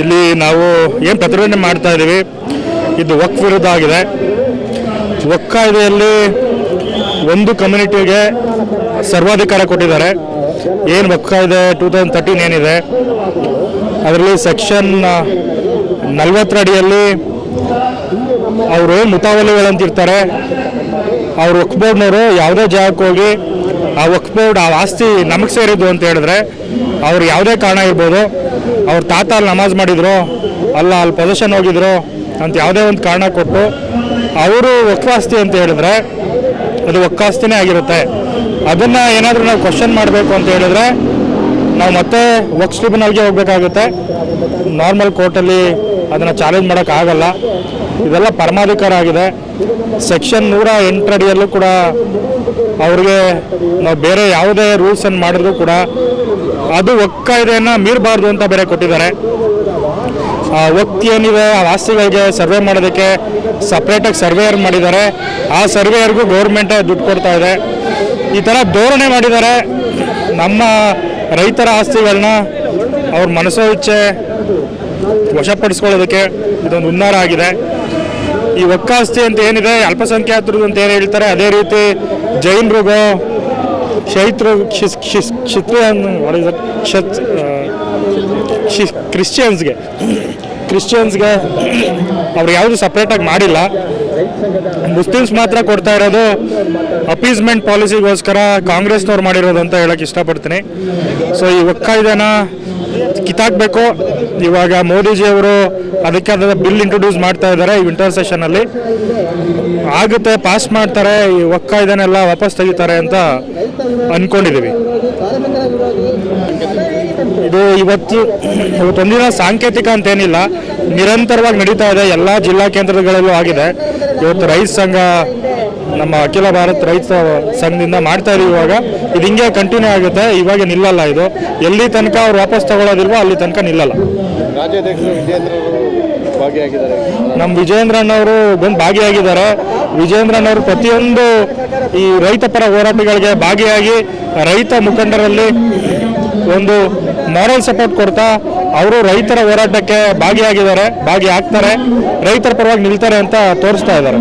ಇಲ್ಲಿ ನಾವು ಏನು ಪ್ರತಿಭಟನೆ ಮಾಡ್ತಾ ಇದ್ದೀವಿ ಇದು ಒಕ್ ವಿರುದ್ಧ ಆಗಿದೆ. ವಕ್ ಕಾಯ್ದೆಯಲ್ಲಿ ಒಂದು ಕಮ್ಯುನಿಟಿಗೆ ಸರ್ವಾಧಿಕಾರ ಕೊಟ್ಟಿದ್ದಾರೆ. ಏನು ವಕ್ ಕಾಯ್ದೆ ಟೂ ತೌಸಂಡ್ ತರ್ಟೀನ್ ಏನಿದೆ? ಅದರಲ್ಲಿ ಸೆಕ್ಷನ್ ನಲ್ವತ್ತರ ಅಡಿಯಲ್ಲಿ ಅವರು ಮುತಾವಲಿಗಳಂತಿರ್ತಾರೆ, ಅವ್ರು ಒಕ್ಬೋರ್ಡ್ನವರು ಯಾವುದೇ ಜಾಗಕ್ಕೆ ಹೋಗಿ ಆ ವಕ್ಫ್ ಬೋರ್ಡ್, ಆ ಆಸ್ತಿ ನಮಗೆ ಸೇರಿದ್ದು ಅಂತ ಹೇಳಿದ್ರೆ ಅವ್ರು ಯಾವುದೇ ಕಾರಣ ಇರ್ಬೋದು. ಅವ್ರ ತಾತ ಅಲ್ಲಿ ನಮಾಜ್ ಮಾಡಿದ್ರು, ಅಲ್ಲ ಅಲ್ಲಿ ಪೊಸಿಷನ್ ಹೋಗಿದ್ರು ಅಂತ ಯಾವುದೇ ಒಂದು ಕಾರಣ ಕೊಟ್ಟು ಅವರು ವಕ್ವಾಸ್ತಿ ಅಂತ ಹೇಳಿದ್ರೆ ಅದು ಒಕ್ಕಾಸ್ತಿನೇ ಆಗಿರುತ್ತೆ. ಅದನ್ನು ಏನಾದರೂ ನಾವು ಕ್ವಶನ್ ಮಾಡಬೇಕು ಅಂತ ಹೇಳಿದ್ರೆ ನಾವು ಮತ್ತೆ ವಕ್ಸ್ ಟ್ರಿಬ್ಯುನಲ್ಗೆ ಹೋಗಬೇಕಾಗುತ್ತೆ. ನಾರ್ಮಲ್ ಕೋರ್ಟಲ್ಲಿ ಅದನ್ನು ಚಾಲೆಂಜ್ ಮಾಡೋಕ್ಕಾಗಲ್ಲ ಇದೆಲ್ಲ ಪರಮಾಧಿಕಾರ ಆಗಿದೆ. ಸೆಕ್ಷನ್ ನೂರ ಎಂಟರಡಿಯಲ್ಲೂ ಕೂಡ ಅವ್ರಿಗೆ ನಾವು ಬೇರೆ ಯಾವುದೇ ರೂಲ್ಸನ್ನು ಮಾಡಿದ್ರು ಕೂಡ ಅದು ಒಕ್ಕಾಯ್ದೆಯನ್ನು ಮೀರಬಾರ್ದು ಅಂತ ಬೇರೆ ಕೊಟ್ಟಿದ್ದಾರೆ. ಆ ಒಕ್ ಏನಿದೆ ಆ ಆಸ್ತಿಗಳಿಗೆ ಸರ್ವೆ ಮಾಡೋದಕ್ಕೆ ಸಪ್ರೇಟಾಗಿ ಸರ್ವೇಯರ್ ಮಾಡಿದ್ದಾರೆ. ಆ ಸರ್ವೇಯರ್ಗೂ ಗೌರ್ಮೆಂಟೇ ದುಡ್ಡು ಕೊಡ್ತಾ ಇದೆ. ಈ ಥರ ಧೋರಣೆ ಮಾಡಿದ್ದಾರೆ. ನಮ್ಮ ರೈತರ ಆಸ್ತಿಗಳನ್ನ ಅವ್ರ ಮನಸ್ಸೋ ಇಚ್ಛೆ ವಶಪಡಿಸ್ಕೊಳ್ಳೋದಕ್ಕೆ ಇದೊಂದು ಹುನ್ನಾರ ಆಗಿದೆ. ಈ ಒಕ್ಕಾಸ್ತಿ ಅಂತ ಏನಿದೆ, ಅಲ್ಪಸಂಖ್ಯಾತರು ಅಂತ ಏನು ಹೇಳ್ತಾರೆ, ಅದೇ ರೀತಿ ಜೈನರಿಗೂ ಶೈತ್ರು ಶಿಸ್ ಶಿಸ್ ಕ್ಷಿತ್ರಿಯನ್ what is it? ಕ್ಷತ್ ಶಿ- ಕ್ರಿಶ್ಚಿಯನ್ಸ್ಗೆ ಕ್ರಿಶ್ಚಿಯನ್ಸ್ಗೆ ಅವ್ರು ಯಾವುದು ಸಪ್ರೇಟಾಗಿ ಮಾಡಿಲ್ಲ. ಮುಸ್ಲಿಮ್ಸ್ ಮಾತ್ರ ಕೊಡ್ತಾ ಇರೋದು ಅಪೀಸ್ಮೆಂಟ್ ಪಾಲಿಸಿಗೋಸ್ಕರ ಕಾಂಗ್ರೆಸ್ನವ್ರು ಮಾಡಿರೋದು ಅಂತ ಹೇಳಕ್ಕೆ ಇಷ್ಟಪಡ್ತೀನಿ. ಸೊ ಈ ಒಕ್ಕಾಯ್ದನ ಕಿತ್ತಾಕ್ಬೇಕು. ಇವಾಗ ಮೋದಿಜಿಯವರು ಅದಕ್ಕೆ ಅದರ ಬಿಲ್ ಇಂಟ್ರೊಡ್ಯೂಸ್ ಮಾಡ್ತಾ ಇದ್ದಾರೆ ಈ ವಿಂಟರ್ ಸೆಷನಲ್ಲಿ ಆಗುತ್ತೆ ಪಾಸ್ ಮಾಡ್ತಾರೆ, ಈ ಒಕ್ಕಾಯ್ದನೆಲ್ಲ ವಾಪಸ್ ತೆಗಿತಾರೆ ಅಂತ ಅನ್ಕೊಂಡಿದ್ದೀವಿ ಇದು ಇವತ್ತು ಇವತ್ತೊಂದಿನ ಸಾಂಕೇತಿಕ ಅಂತೇನಿಲ್ಲ ನಿರಂತರವಾಗಿ ನಡೀತಾ ಇದೆ ಎಲ್ಲ ಜಿಲ್ಲಾ ಕೇಂದ್ರಗಳಲ್ಲೂ ಆಗಿದೆ. ಇವತ್ತು ರೈತ ಸಂಘ ನಮ್ಮ ಅಖಿಲ ಭಾರತ ರೈತ ಸಂಘದಿಂದ ಮಾಡ್ತಾ ಇದೀವಿ ಇವಾಗ. ಇದು ಹಿಂಗೆ ಕಂಟಿನ್ಯೂ ಆಗುತ್ತೆ ಇವಾಗ ನಿಲ್ಲಲ್ಲ ಇದು. ಎಲ್ಲಿ ತನಕ ಅವ್ರು ವಾಪಸ್ ತಗೊಳ್ಳೋದಿಲ್ವೋ ಅಲ್ಲಿ ತನಕ ನಿಲ್ಲಲ್ಲ. ನಮ್ಮ ವಿಜಯೇಂದ್ರಣ್ಣವರು ಬಂದು ಭಾಗಿಯಾಗಿದ್ದಾರೆ. ವಿಜಯೇಂದ್ರಣ್ಣವರು ಪ್ರತಿಯೊಂದು ಈ ರೈತ ಪರ ಹೋರಾಟಗಳಿಗೆ ಭಾಗಿಯಾಗಿ ರೈತ ಮುಖಂಡರಲ್ಲಿ ಒಂದು ಮಾರಲ್ ಸಪೋರ್ಟ್ ಕೊಡ್ತಾ ಅವರು ರೈತರ ಹೋರಾಟಕ್ಕೆ ಭಾಗಿಯಾಗಿದ್ದಾರೆ ಭಾಗಿಯಾಗ್ತಾರೆ ರೈತರ ಪರವಾಗಿ ನಿಲ್ತಾರೆ ಅಂತ ತೋರಿಸ್ತಾ ಇದ್ದಾರೆ.